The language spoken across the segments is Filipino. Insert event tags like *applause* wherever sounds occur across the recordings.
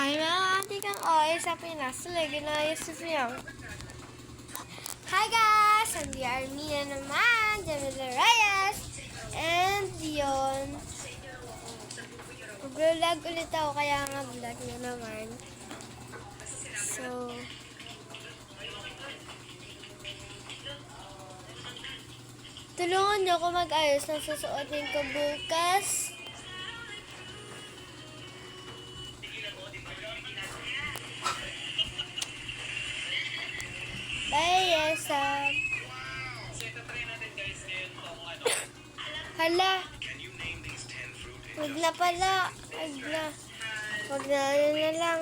Hi mga kang OA sa Pinas. Lagi na yung Sufiyang. Hi guys! Hindi Armina naman. Jamila Reyes. And yun. Mag-vlog ulit ako kaya nga vlog na naman. So, tulungan niyo ako mag-ayos ng susuotin ko bukas. Hala. Wag na pala. Wag na. Wag na. Yun na lang.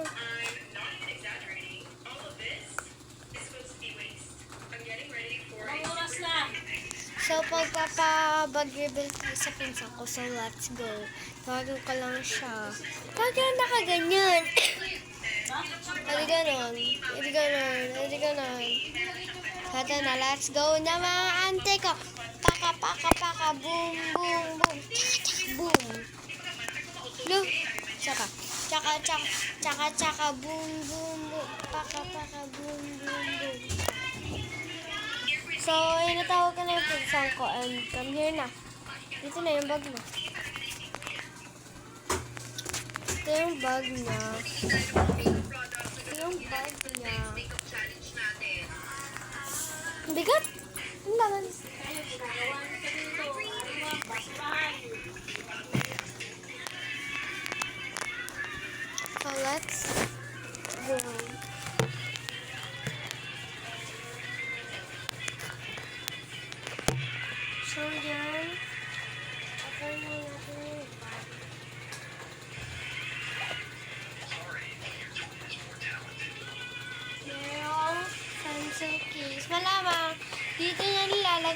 So, pagpapabag-rebuild ko sa pinsan ko, so let's go. Tawagin ko lang siya. Bakit ka nakaganyan? *coughs* Hindi ganon. Hindi ganon. Hindi ganon. Kata na, let's go na mga ante ko. Paka, paka, boom, boom, boom. Boom. Lu, tsaka, tsaka, tsaka, tsaka, tsaka, boom, boom, boom. Paka, paka, boom, boom, boom. So, inatawag ko na yung pinsan ko and come here na. Dito na yung bag mo. Ito yung bag niya. Ito yung bag niya. Bigat!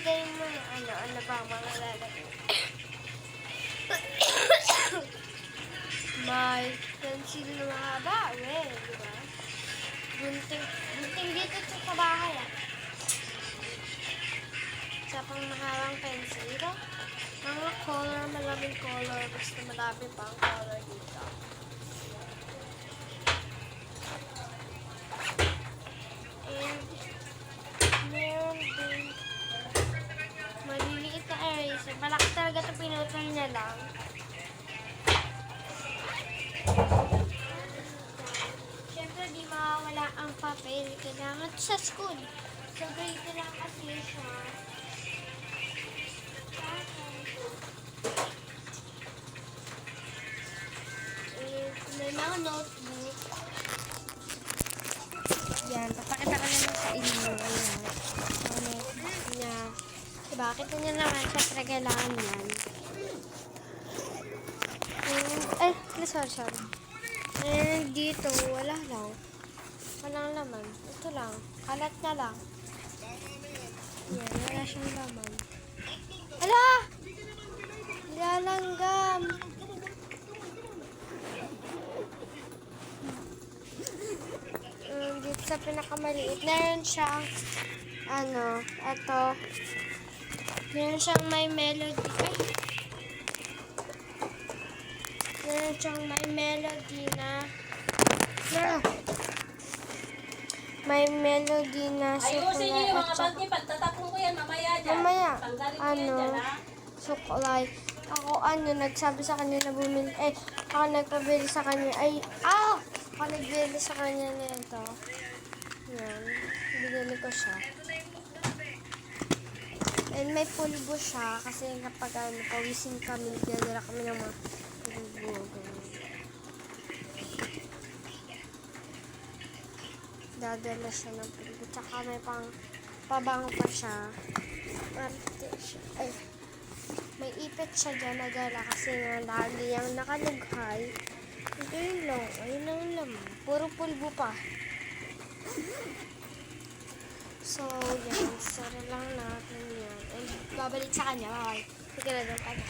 Nilalagay yung mga ano, ano ba ang mga lalagay. May pencil na mahaba, red, di ba? Bunting, bunting dito sa bahay ah. Sa pang mahabang pencil. Ito, mga color, malaming color. Basta madami pang color dito. And, meron din maliliit na eraser. Malaki talaga ito pinutol niya lang. Siyempre, di mawawala ang papel. Kailangan sa school. So, grade lang kasi siya. Eh, may kita niyo naman, syempre kailangan yan. And, eh, sorry, sorry. And dito, wala lang. Walang laman. Ito lang. Kalat na lang. Yan, wala siyang laman. Hala! Nilalanggam. Um, dito sa pinakamaliit, meron siyang, ano, ito. Meron siyang may melody. Ay! Meron siyang may melody na, na, may melody na Ayusin niyo yung mga bangke. Pagtatapon ko yan mamaya dyan. Mamaya. Tanggalin ko Ano? yan dyan, ha? suklay. Ako ano, nagsabi sa kanya na bumili, eh, ako nagpabili sa kanya, ay, ah! Ako nagbili sa kanya nito. Yan, binili ko siya. And may pulbo siya, kasi kapag ano, pawisin kami, dinadala kami ng mga pulbo. Dadala siya ng pulbo. Tsaka may pang, pabango pa siya. Parte siya. Ay, may ipit siya dyan na gala kasi nga lagi yung nakalughay. Ito long. Ayun ang laman. Puro pulbo pa. So, yan. Sara lang natin yan. Babalik sa kanya. Bye. Sige na doon tayo.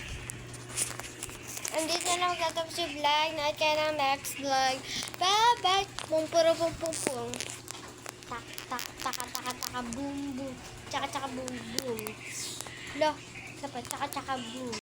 And dito na magtatapos yung vlog. Nakit kayo ng next vlog. Bye-bye. Pum puro pum pum pum. Tak tak taka taka taka boom boom. Tsaka tsaka boom boom. Lo. Pa. Tsaka tsaka boom.